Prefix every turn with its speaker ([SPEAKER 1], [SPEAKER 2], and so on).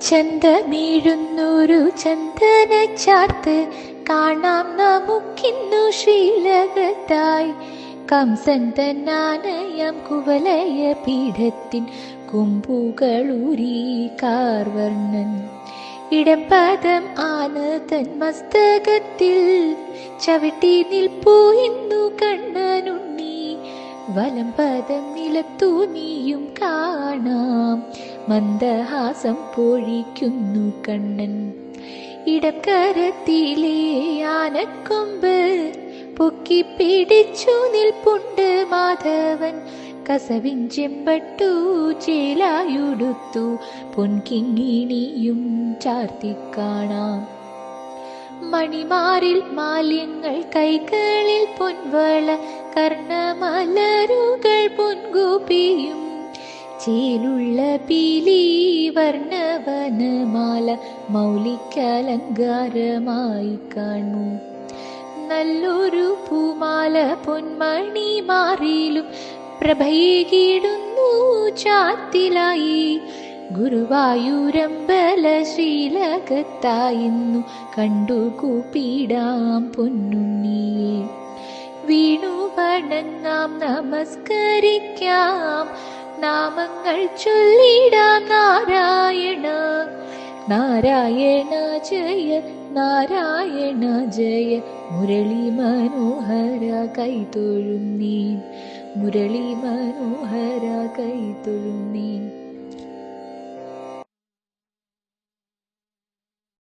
[SPEAKER 1] ചന്തമീഴുന്നൊരു ചന്ദന ചാർത്ത് കാണാം നമുക്കിന്നു ശ്രീലകത്തായി. കംസൻ തന്നാനയം കുവലയ പീഠത്തിൻ കുമ്പുകളൂരി കാർവർണൻ. ആന തൻ മസ്തകത്തിൽ ചവിട്ടി നിൽപ്പൂ ഇന്നു കണ്ണനുണ്ണി. വലം പദം നിലത്തു നീയും കാണാം. മന്ദഹാസം പൊഴിക്കുന്നു കണ്ണൻ. ഇടക്കരത്തിലെ ആനക്കൊമ്പ് പൊക്കി പിടിച്ചു നിൽപ്പുണ്ട് മാധവൻ. കസവിൻ ചെമ്പട്ടു ചേലായുടുത്തു പൊൻകിങ്ങിണിയും ചാർത്തിക്കാണാം മണിമാറിൽ മാലിന്യങ്ങൾ കൈകളിൽ പൊൻവള കർണമലരുകൾ പൊൻകൂപ്പിയും ചേലുള്ള പീലി വർണവനമാല മൗലികലങ്കാരമായി കാണു. നല്ലൊരു പൂമാല പൊന്മണി മാറിയിലും പ്രഭയേകിടുന്നു ചാത്തിലായി. ഗുരുവായൂരമ്പല ശ്രീലകത്തായിന്നു കണ്ടു കൂപ്പിടാം പൊന്നുണ്ണിയെ. വീണു വണങ്ങാം നമസ്കരിക്കാം. നാമങ്ങൾ ചൊല്ലിടാം നാരായണ. നാരായണ ജയ നാരായണ ജയ. മുരളി മനോഹര കൈതൊഴുന്നീൻ. മുരളി മനോഹര കൈതൊഴുന്നീൻ.